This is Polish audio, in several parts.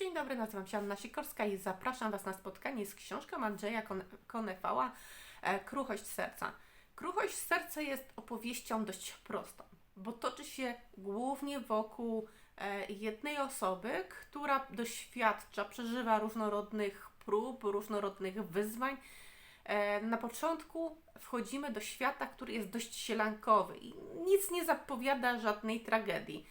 Dzień dobry, nazywam się Anna Sikorska i zapraszam Was na spotkanie z książką Andrzeja Kon- Konefała e, Kruchość Serca. Kruchość Serca jest opowieścią dość prostą, bo toczy się głównie wokół e, jednej osoby, która doświadcza, przeżywa różnorodnych prób, różnorodnych wyzwań. E, Na początku wchodzimy do świata, który jest dość sielankowy i nic nie zapowiada żadnej tragedii.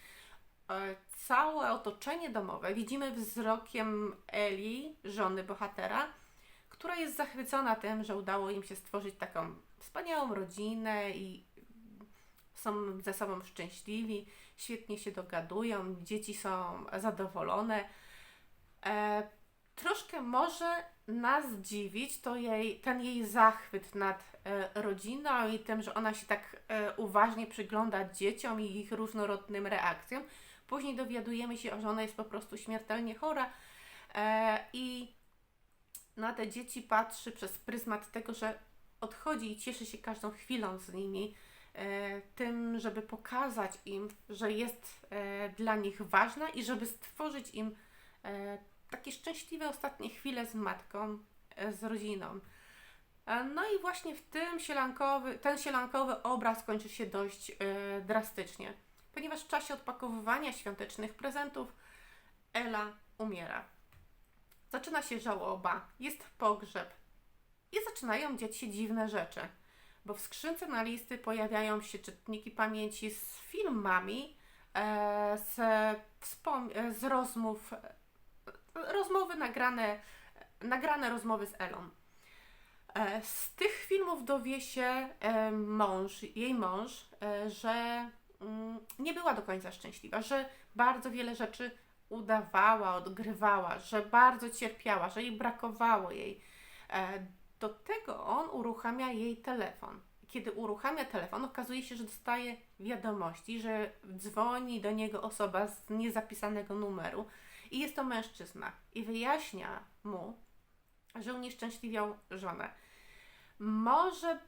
E, Całe otoczenie domowe widzimy wzrokiem Eli, żony bohatera, która jest zachwycona tym, że udało im się stworzyć taką wspaniałą rodzinę i są ze sobą szczęśliwi, świetnie się dogadują, dzieci są zadowolone. E, troszkę może nas dziwić to jej, ten jej zachwyt nad e, rodziną i tym, że ona się tak e, uważnie przygląda dzieciom i ich różnorodnym reakcjom. Później dowiadujemy się, że ona jest po prostu śmiertelnie chora e, i na te dzieci patrzy przez pryzmat tego, że odchodzi i cieszy się każdą chwilą z nimi, e, tym, żeby pokazać im, że jest e, dla nich ważna i żeby stworzyć im takie szczęśliwe ostatnie chwile z matką, z rodziną. No i właśnie w tym sielankowy, ten sielankowy obraz kończy się dość drastycznie, ponieważ w czasie odpakowywania świątecznych prezentów Ela umiera. Zaczyna się żałoba, jest pogrzeb i zaczynają dziać się dziwne rzeczy, bo w skrzynce na listy pojawiają się czytniki pamięci z filmami, e, z, e, z rozmów, e, rozmowy nagrane, nagrane rozmowy z Elą. Z tych filmów dowie się mąż, jej mąż, że nie była do końca szczęśliwa, że bardzo wiele rzeczy udawała, odgrywała, że bardzo cierpiała, że jej brakowało jej. E, Do tego on uruchamia jej telefon. Kiedy uruchamia telefon, okazuje się, że dostaje wiadomości, że dzwoni do niego osoba z niezapisanego numeru i jest to mężczyzna i wyjaśnia mu, że unieszczęśliwiał żonę. Może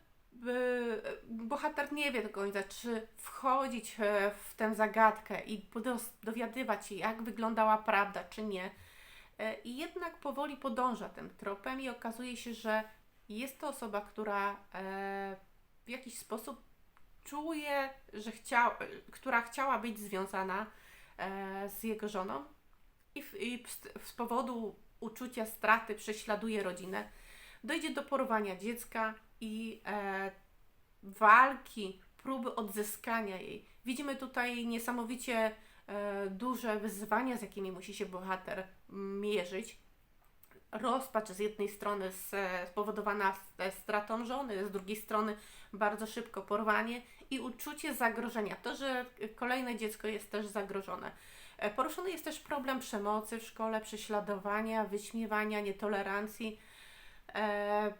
bohater nie wie do końca, czy wchodzić e, w tę zagadkę i dowiadywać się, jak wyglądała prawda, czy nie. E, I jednak powoli podąża tym tropem i okazuje się, że jest to osoba, która e, w jakiś sposób czuje, że chciał, która chciała być związana z jego żoną i, w, i z powodu uczucia straty prześladuje rodzinę. Dojdzie do porwania dziecka i e, walki, próby odzyskania jej. Widzimy tutaj niesamowicie e, duże wyzwania, z jakimi musi się bohater mierzyć. Rozpacz z jednej strony spowodowana stratą żony, z drugiej strony bardzo szybko porwanie i uczucie zagrożenia. To, że kolejne dziecko jest też zagrożone. E, Poruszony jest też problem przemocy w szkole, prześladowania, wyśmiewania, nietolerancji. E,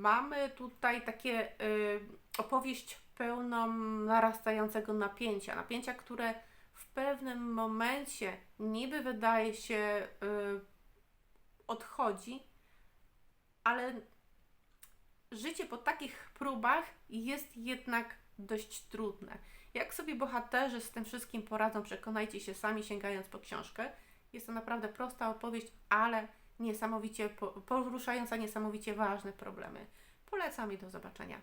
mamy tutaj takie e, opowieść pełną narastającego napięcia. Napięcia, które w pewnym momencie niby wydaje się e, odchodzi, ale życie po takich próbach jest jednak dość trudne. Jak sobie bohaterzy z tym wszystkim poradzą, przekonajcie się sami sięgając po książkę. Jest to naprawdę prosta opowieść, ale niesamowicie po- poruszająca niesamowicie ważne problemy. Polecam i do zobaczenia.